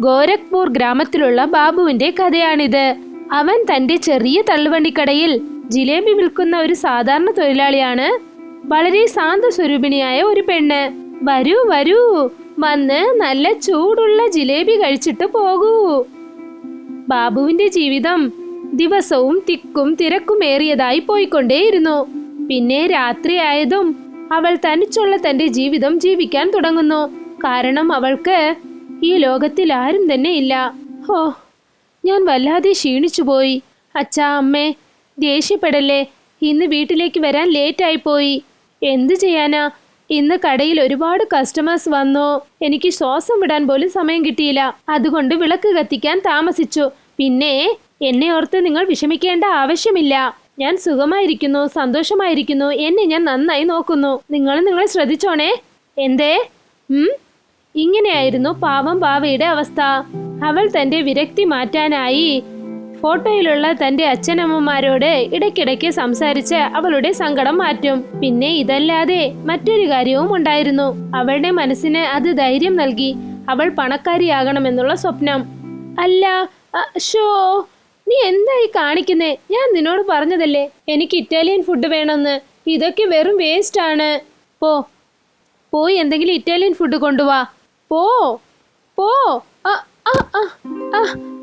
ഗോരഖ്പൂർ ഗ്രാമത്തിലുള്ള ബാബുവിന്റെ കഥയാണിത്. അവൻ തന്റെ ചെറിയ തള്ളുവണ്ടിക്കടയിൽ ജിലേബി വിൽക്കുന്ന ഒരു സാധാരണ തൊഴിലാളിയാണ്. വളരെ ശാന്ത സ്വരൂപിണിയായ ഒരു പെണ്ണ്. വരൂ വരൂ വന്ന് നല്ല ചൂടുള്ള ജിലേബി കഴിച്ചിട്ട് പോകൂ. ബാബുവിന്റെ ജീവിതം ദിവസവും തിക്കും തിരക്കുമേറിയതായി പോയിക്കൊണ്ടേയിരുന്നു. പിന്നെ രാത്രിയായതും അവൾ തനിച്ചുള്ള തന്റെ ജീവിതം ജീവിക്കാൻ തുടങ്ങുന്നു. കാരണം അവൾക്ക് ഈ ലോകത്തിൽ ആരും തന്നെ ഇല്ല. ഹോ ഞാൻ വല്ലാതെ ക്ഷീണിച്ചുപോയി അച്ഛാ അമ്മേ ദേഷ്യപ്പെടല്ലേ? ഇന്ന് വീട്ടിലേക്ക് വരാൻ ലേറ്റായിപ്പോയി എന്തു ചെയ്യാനാ? ഇന്ന് കടയിൽ ഒരുപാട് കസ്റ്റമേഴ്സ് വന്നു. എനിക്ക് ശ്വാസം വിടാൻ പോലും സമയം കിട്ടിയില്ല. അതുകൊണ്ട് വിളക്ക് കത്തിക്കാൻ താമസിച്ചു. പിന്നെ എന്നെ ഓർത്ത് നിങ്ങൾ വിഷമിക്കേണ്ട ആവശ്യമില്ല. ഞാൻ സുഖമായിരിക്കുന്നു സന്തോഷമായിരിക്കുന്നു. എന്നെ ഞാൻ നന്നായി നോക്കുന്നു. നിങ്ങൾ നിങ്ങളെ ശ്രദ്ധിച്ചോണേ. എന്തേ? ഉം? ഇങ്ങനെയായിരുന്നു പാവം പാവയുടെ അവസ്ഥ. അവൾ തന്റെ വിരക്തി മാറ്റാനായി ഫോട്ടോയിലുള്ള തന്റെ അച്ഛനമ്മമാരോട് ഇടയ്ക്കിടയ്ക്ക് സംസാരിച്ച് അവളുടെ സങ്കടം മാറ്റും. പിന്നെ ഇതല്ലാതെ മറ്റൊരു കാര്യവും ഉണ്ടായിരുന്നു. അവളുടെ മനസ്സിന് അത് ധൈര്യം നൽകി. അവൾ പണക്കാരിയാകണമെന്നുള്ള സ്വപ്നം. അല്ല ഷോ നീ എന്തായി കാണിക്കുന്നേ? ഞാൻ നിന്നോട് പറഞ്ഞതല്ലേ? എനിക്ക് ഇറ്റാലിയൻ ഫുഡ് വേണമെന്ന്. ഇതൊക്കെ വെറും വേസ്റ്റ് ആണ് പോ പോയി എന്തെങ്കിലും ഇറ്റാലിയൻ ഫുഡ് കൊണ്ടുവാ. പോ പോ.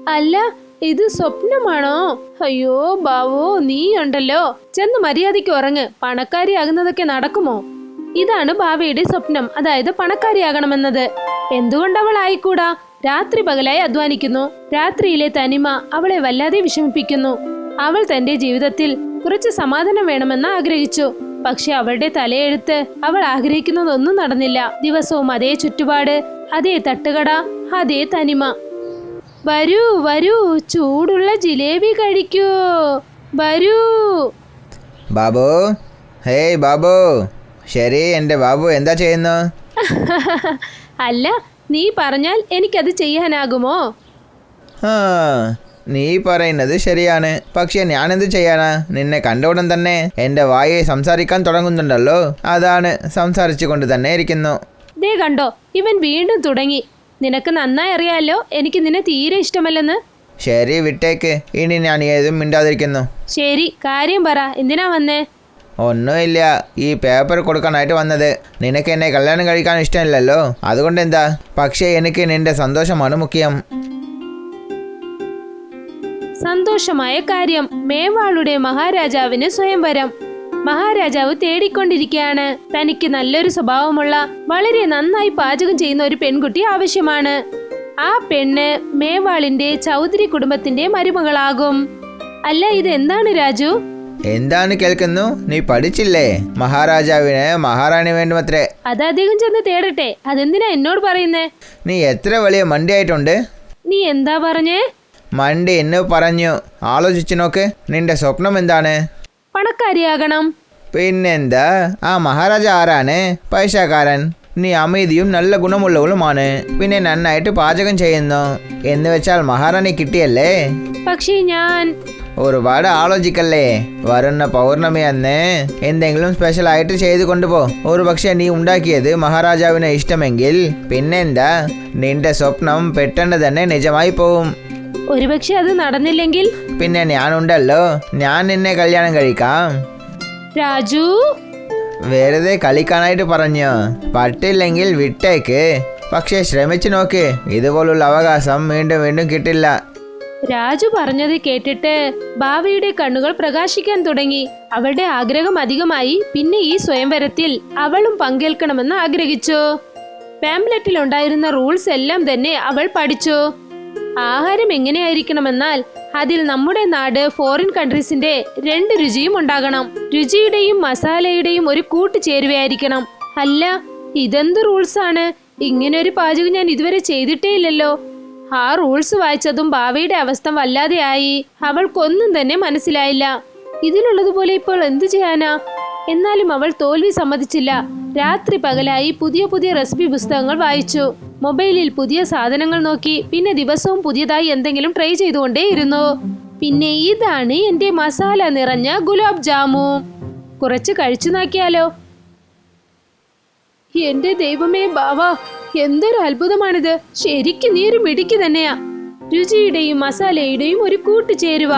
അല്ല ഇത് സ്വപ്നമാണോ? അയ്യോ ബാവോ നീ ഉണ്ടല്ലോ ചെന്ന് മര്യാദയ്ക്ക് ഉറങ്ങ്. പണക്കാരിയാകുന്നതൊക്കെ നടക്കുമോ? ഇതാണ് ഭാവിയുടെ സ്വപ്നം. അതായത് പണക്കാരിയാകണമെന്നത്. അവൾ ആയിക്കൂടാ രാത്രി പകലായി അധ്വാനിക്കുന്നു. രാത്രിയിലെ തനിമ അവളെ വല്ലാതെ വിഷമിപ്പിക്കുന്നു. അവൾ തന്റെ ജീവിതത്തിൽ കുറച്ച് സമാധാനം വേണമെന്ന് ആഗ്രഹിച്ചു. പക്ഷെ അവളുടെ തലയെഴുത്ത് അവൾ ആഗ്രഹിക്കുന്നതൊന്നും നടന്നില്ല. ദിവസവും അതേ ചുറ്റുപാട് അതേ തട്ടുകട അതേ തനിമ. വരൂ വരൂ ചൂടുള്ള ജിലേബി കഴിക്കൂ. വരൂ. ബാബു ഹേയ് ബാബു ശരി എന്റെ ബാബു എന്താ ചെയ്യുന്നു? അല്ല നീ പറഞ്ഞാൽ എനിക്കത് ചെയ്യാനാകുമോ? ആ നീ പറയുന്നത് ശരിയാണ്. പക്ഷെ ഞാനെന്ത് ചെയ്യാനാ? നിന്നെ കണ്ട ഉടൻ തന്നെ എന്റെ വായെ സംസാരിക്കാൻ തുടങ്ങുന്നുണ്ടല്ലോ. അതാണ് സംസാരിച്ചു കൊണ്ട് തന്നെ ഇരിക്കുന്നു. ദേ കണ്ടോ ഇവൻ വീണ്ടും തുടങ്ങി. നിനക്ക് നന്നായി അറിയാലോ എനിക്ക് നിന്നെ തീരെ ഇഷ്ടമല്ലെന്ന്. ശരി വിട്ടേക്ക്. ഇനി ഞാൻ ഏതും മിണ്ടാതിരിക്കുന്നു. ശരി കാര്യം പറ. എന്തിനാ വന്നേ? ഒന്നുമില്ല. ഈ പേപ്പർ കൊടുക്കാനായിട്ട് വന്നത്. നിനക്ക് എന്നെ കല്യാണം കഴിക്കാൻ ഇഷ്ടമില്ലല്ലോ. അതുകൊണ്ട് എന്താ പക്ഷേ എനിക്ക് നിന്റെ സന്തോഷമാണ് മുഖ്യം. സന്തോഷമായ കാര്യം. മേവാളുടെ മഹാരാജാവിന് സ്വയംവരം. മഹാരാജാവ് തേടിക്കൊണ്ടിരിക്കുകയാണ് തനിക്ക് നല്ലൊരു സ്വഭാവമുള്ള വളരെ നന്നായി പാചകം ചെയ്യുന്ന ഒരു പെൺകുട്ടി ആവശ്യമാണ്. ആ പെണ്ണ് മേവാളിന്റെ ചൗധരി കുടുംബത്തിന്റെ മരുമകളാകും. അല്ല ഇത് എന്താണ് രാജു? എന്താണ് കേൾക്കുന്നു? നീ പഠിച്ചില്ലേ? മഹാരാജാവിന് മഹാറാണി വേണ്ടുമത്രേ. അത് അദ്ദേഹം ചെന്ന് തേടട്ടെ. അതെന്തിനാ എന്നോട് പറയുന്നേ? നീ എത്ര വലിയ മണ്ടിയായിട്ടുണ്ട്? നീ എന്താ പറഞ്ഞേ? മണ്ടി എന്നെ പറഞ്ഞു. ആലോചിച്ചു നോക്ക് നിന്റെ സ്വപ്നം എന്താണ്? പണക്കാരിയാകണം. പിന്നെന്താ? ആ മഹാരാജ ആരാണ്? പൈസക്കാരൻ നീ അമീതിയും നല്ല ഗുണമുള്ളവളുമാണ്. പിന്നെ നന്നായിട്ട് പാചകം ചെയ്യുന്നു. എന്ന് വെച്ചാൽ മഹാറാണി കിട്ടിയല്ലേ? പക്ഷേ ഞാൻ ഒരുപാട് ആലോചിക്കല്ലേ? വരുന്ന പൗർണമി അന്ന് എന്തെങ്കിലും സ്പെഷ്യൽ ആയിട്ട് ചെയ്തു കൊണ്ടുപോ. ഒരു പക്ഷെ നീ ഉണ്ടാക്കിയത് മഹാരാജാവിന് ഇഷ്ടമെങ്കിൽ. പിന്നെന്താ? നിന്റെ സ്വപ്നം പെട്ടെന്ന് തന്നെ നിജമായി പോവും. ഒരുപക്ഷെ അത് നടന്നില്ലെങ്കിൽ പിന്നെ ഞാനുണ്ടല്ലോ. ഞാൻ നിന്നെ കല്യാണം കഴിക്കാം. രാജു? വെറുതെ കളിക്കാനായിട്ട് പറഞ്ഞു. പറ്റില്ലെങ്കിൽ വിട്ടേക്ക്. പക്ഷെ ശ്രമിച്ചു നോക്ക്. ഇതുപോലുള്ള അവകാശം വീണ്ടും വീണ്ടും കിട്ടില്ല. രാജു പറഞ്ഞത് കേട്ടിട്ട് ഭാവിയുടെ കണ്ണുകൾ പ്രകാശിക്കാൻ തുടങ്ങി. അവളുടെ ആഗ്രഹം അധികമായി. പിന്നെ ഈ സ്വയംവരത്തിൽ അവളും പങ്കേൽക്കണമെന്ന് ആഗ്രഹിച്ചു. പാംപ്ലെറ്റിൽ ഉണ്ടായിരുന്ന റൂൾസ് എല്ലാം തന്നെ അവൾ പഠിച്ചു. ആഹാരം എങ്ങനെയായിരിക്കണമെന്നാൽ അതിൽ നമ്മുടെ നാട് ഫോറിൻ കൺട്രീസിന്റെ രണ്ട് രുചിയും ഉണ്ടാകണം. രുചിയുടെയും മസാലയുടെയും ഒരു കൂട്ടുചേരുവയായിരിക്കണം അല്ല ഇതെന്ത് റൂൾസ് ആണ്? ഇങ്ങനെ ഒരു പാചകം ഞാൻ ഇതുവരെ ചെയ്തിട്ടേ ഇല്ലല്ലോ. ആ റൂൾസ് വായിച്ചതും ഭാവിയുടെ അവസ്ഥ വല്ലാതെയായി. അവൾക്കൊന്നും തന്നെ മനസ്സിലായില്ല. ഇതിലുള്ളതുപോലെ ഇപ്പോൾ എന്തു ചെയ്യാനാ? എന്നാലും അവൾ തോൽവി സമ്മതിച്ചില്ല. രാത്രി പകലായി പുതിയ പുതിയ റെസിപ്പി പുസ്തകങ്ങൾ വായിച്ചു. മൊബൈലിൽ പുതിയ സാധനങ്ങൾ നോക്കി പിന്നെ ദിവസവും പുതിയതായി എന്തെങ്കിലും ട്രൈ ചെയ്തുകൊണ്ടേയിരുന്നു. പിന്നെ ഇതാണ് എന്റെ മസാല നിറഞ്ഞ ഗുലാബ് ജാമു. കുറച്ച് കഴിച്ചു നോക്കിയാലോ? എന്റെ ദൈവമേ ബാവ എന്തൊരു അത്ഭുതമാണിത്. ശരിക്കും നീ ഒരു തന്നെയാ. രുചിയുടെയും മസാലയുടെയും ഒരു കൂട്ടുചേരുവ.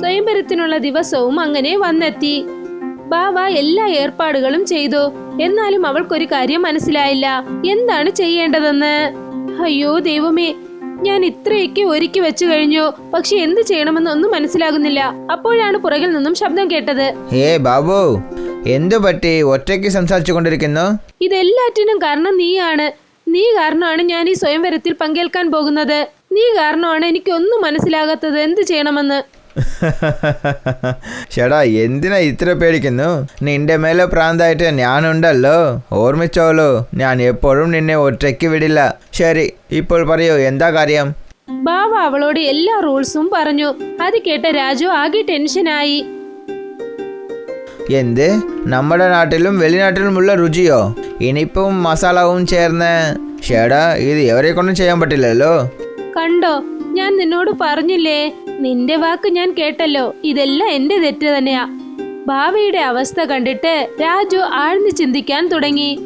സ്വയംവരത്തിനുള്ള ദിവസവും അങ്ങനെ വന്നെത്തി. ബാവ എല്ലാ ഏർപ്പാടുകളും ചെയ്തു. എന്നാലും അവൾക്കൊരു കാര്യം മനസ്സിലായില്ല. എന്താണ് ചെയ്യേണ്ടതെന്ന്? അയ്യോ ദൈവമേ ഞാൻ ഇത്രയൊക്കെ ഒരുക്കി വെച്ചു കഴിഞ്ഞു. പക്ഷെ എന്ത് ചെയ്യണമെന്ന് ഒന്നും മനസ്സിലാകുന്നില്ല. അപ്പോഴാണ് പുറകിൽ നിന്നും ശബ്ദം കേട്ടത്. ഹേ ബാബു എന്തു പറ്റി? ഒറ്റയ്ക്ക് സംസാരിച്ചു കൊണ്ടിരിക്കുന്നു? ഇതെല്ലാറ്റിനും കാരണം നീയാണ്. നീ കാരണമാണ് ഞാൻ ഈ സ്വയംവരത്തിൽ പങ്കേൽക്കാൻ പോകുന്നത്. നീ കാരണമാണ് എനിക്കൊന്നും മനസ്സിലാകാത്തത്. എന്ത് ചെയ്യണമെന്ന്? ചേടാ എന്തിനാ ഇത്ര പേടിക്കുന്നു? നിന്റെ മേലെ പ്രാന്തായിട്ട് ഞാനുണ്ടല്ലോ. ഓർമ്മിച്ചോളൂ ഞാൻ എപ്പോഴും നിന്നെ ഒറ്റയ്ക്ക് വിടില്ല. ശരി ഇപ്പോൾ പറയൂ എന്താ കാര്യം? ബാവ അവളോട് എല്ലാ റൂൾസും പറഞ്ഞു. അത് കേട്ട രാജു ആകെ ടെൻഷനായി. എന്ത്? നമ്മുടെ നാട്ടിലും വെളിനാട്ടിലുമുള്ള രുചിയോ? ഇനിയിപ്പം മസാലവും ചേർന്ന്. ചേടാ ഇത് എവരെ കൊണ്ടും ചെയ്യാൻ പറ്റില്ലല്ലോ. കണ്ടോ ഞാൻ നിന്നോട് പറഞ്ഞില്ലേ നിന്റെ വാക്ക് ഞാൻ കേട്ടല്ലോ. ഇതെല്ലാം എന്റെ തെറ്റ് തന്നെയാ. ഭാവിയുടെ അവസ്ഥ കണ്ടിട്ട് രാജു ആഴ്ന്നു ചിന്തിക്കാൻ തുടങ്ങി.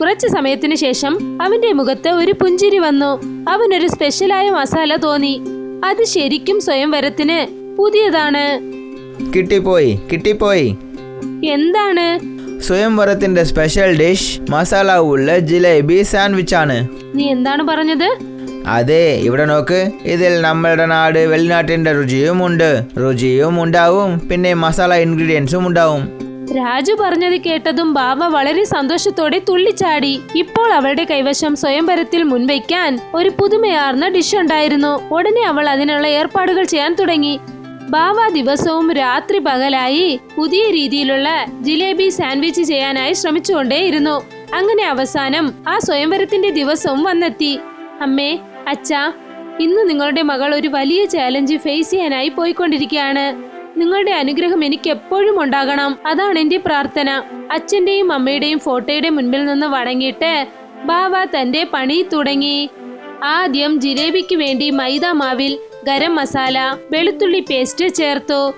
കുറച്ചു സമയത്തിന് ശേഷം അവന്റെ മുഖത്ത് ഒരു പുഞ്ചിരി വന്നു. അവനൊരു സ്പെഷ്യലായ മസാല തോന്നി. അത് ശരിക്കും സ്വയംവരത്തിന് പുതിയതാണ്. കിട്ടിപ്പോയി കിട്ടിപ്പോയി. എന്താണ്? സ്വയംവരത്തിന്റെ സ്പെഷ്യൽ ഡിഷ് മസാല ഉള്ള ജിലേബി സാൻഡ്വിച്ച് ആണ്. നീ എന്താണ് പറഞ്ഞത്? അതെ ഇവിടെ നോക്ക്. ഇതിൽ നമ്മളുടെ നാട് വെളിനാട്ടിന്റെ രുചിയും ഉണ്ട്. രുചിയും ഉണ്ടാവും പിന്നെ മസാല ഇൻഗ്രീഡിയൻസും ഉണ്ടാവും. രാജു പറഞ്ഞത് കേട്ടതും ബാബ വളരെ സന്തോഷത്തോടെ തുള്ളിച്ചാടി. ഇപ്പോൾ അവളുടെ കൈവശം സ്വയംവരത്തിൽ മുൻവയ്ക്കാൻ ഒരു പുതുമയാർന്ന ഡിഷ് ഉണ്ടായിരുന്നു. ഉടനെ അവൾ അതിനുള്ള ഏർപ്പാടുകൾ ചെയ്യാൻ തുടങ്ങി. ബാവ ദിവസവും രാത്രി പകലായി പുതിയ രീതിയിലുള്ള ജിലേബി സാൻഡ്വിച്ച് ചെയ്യാനായി ശ്രമിച്ചുകൊണ്ടേയിരുന്നു. അങ്ങനെ അവസാനം ആ സ്വയംവരത്തിന്റെ ദിവസവും വന്നെത്തി. അമ്മേ അച്ഛാ ഇന്ന് നിങ്ങളുടെ മകൾ ഒരു വലിയ ചാലഞ്ച് ഫേസ് ചെയ്യാനായി പോയിക്കൊണ്ടിരിക്കുകയാണ്. നിങ്ങളുടെ അനുഗ്രഹം എനിക്ക് എപ്പോഴും ഉണ്ടാകണം. അതാണ് എന്റെ പ്രാർത്ഥന. അച്ഛന്റെയും അമ്മയുടെയും ഫോട്ടോയുടെ മുൻപിൽ നിന്ന് വണങ്ങിയിട്ട് ബാബ തന്റെ പണി തുടങ്ങി. ആദ്യം ജിലേബിക്ക് വേണ്ടി മൈദ മാവിൽ ഗരം മസാല വെളുത്തുള്ളി പേസ്റ്റ് ചേർത്തു.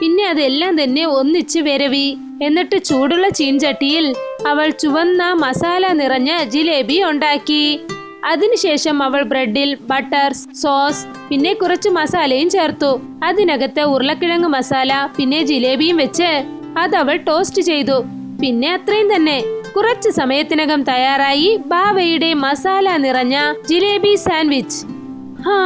പിന്നെ അതെല്ലാം തന്നെ ഒന്നിച്ച് വിരവി. എന്നിട്ട് ചൂടുള്ള ചീൻചട്ടിയിൽ അവൾ ചുവന്ന മസാല നിറഞ്ഞ ജിലേബി ഉണ്ടാക്കി. അതിനുശേഷം അവൾ ബ്രെഡിൽ ബട്ടർ സോസ് പിന്നെ കുറച്ച് മസാലയും ചേർത്തു. അതിനകത്ത് ഉരുളക്കിഴങ്ങ് മസാല പിന്നെ ജിലേബിയും വെച്ച് അത് അവൾ ടോസ്റ്റ് ചെയ്തു. പിന്നെ അത്രയും തന്നെ. കുറച്ച് സമയത്തിനകം തയ്യാറായി ബാവയുടെ മസാല നിറഞ്ഞ ജിലേബി സാൻഡ്വിച്ച്. ഹാ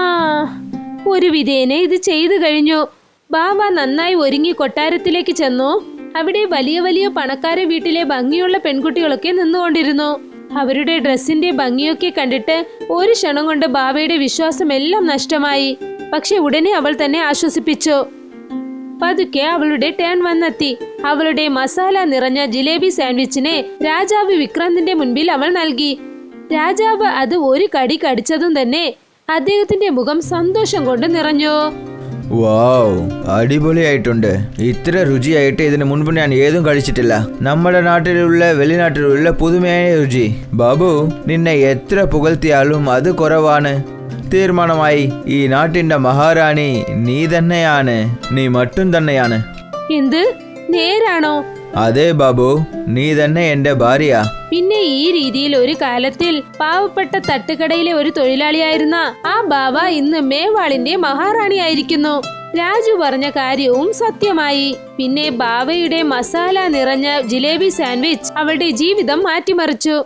ഒരു വിധേനെ ഇത് ചെയ്തു കഴിഞ്ഞു. ബാവ നന്നായി ഒരുങ്ങി കൊട്ടാരത്തിലേക്ക് ചെന്നു. അവിടെ വലിയ വലിയ പണക്കാരെ വീട്ടിലെ ഭംഗിയുള്ള പെൺകുട്ടികളൊക്കെ നിന്നുകൊണ്ടിരുന്നു. അവരുടെ ഡ്രസ്സിന്റെ ഭംഗിയൊക്കെ കണ്ടിട്ട് ഒരു ക്ഷണം കൊണ്ട് ബാവയുടെ വിശ്വാസമെല്ലാം നഷ്ടമായി. പക്ഷെ ഉടനെ അവൾ തന്നെ ആശ്വസിപ്പിച്ചു. പതുക്കെ അവളുടെ ടേൺ വന്നെത്തി. അവളുടെ മസാല നിറഞ്ഞ ജിലേബി സാൻഡ്വിച്ചിനെ രാജാവ് വിക്രാന്തിന്റെ മുൻപിൽ അവൾ നൽകി. രാജാവ് അത് ഒരു കടി കടിച്ചതും തന്നെ അദ്ദേഹത്തിന്റെ മുഖം സന്തോഷം കൊണ്ട് നിറഞ്ഞു. വാവ് അടിപൊളിയായിട്ടുണ്ട്. ഇത്ര രുചിയായിട്ട് ഇതിനു മുൻപ് ഞാൻ ഏതും കഴിച്ചിട്ടില്ല. നമ്മുടെ നാട്ടിലുള്ള വെളിനാട്ടിലുള്ള പുതുമയായ രുചി. ബാബു നിന്നെ എത്ര പുകഴ്ത്തിയാലും അത് കുറവാണ്. തീരുമാനമായി ഈ നാട്ടിന്റെ മഹാറാണി നീ തന്നെയാണ്. നീ മറ്റും തന്നെയാണ്. എന്ത്? നേരാണോ? അതെ ബാബു നീ തന്നെ എന്റെ ഭാര്യ. പിന്നെ ഈ രീതിയിൽ ഒരു കാലത്തിൽ പാവപ്പെട്ട തട്ടുകടയിലെ ഒരു തൊഴിലാളിയായിരുന്ന ആ ബാവ ഇന്ന് മേവാളിന്റെ മഹാറാണിയായിരിക്കുന്നു. രാജു പറഞ്ഞ കാര്യവും സത്യമായി. പിന്നെ ബാവയുടെ മസാല നിറഞ്ഞ ജിലേബി സാൻഡ്വിച്ച് അവളുടെ ജീവിതം മാറ്റിമറിച്ചു.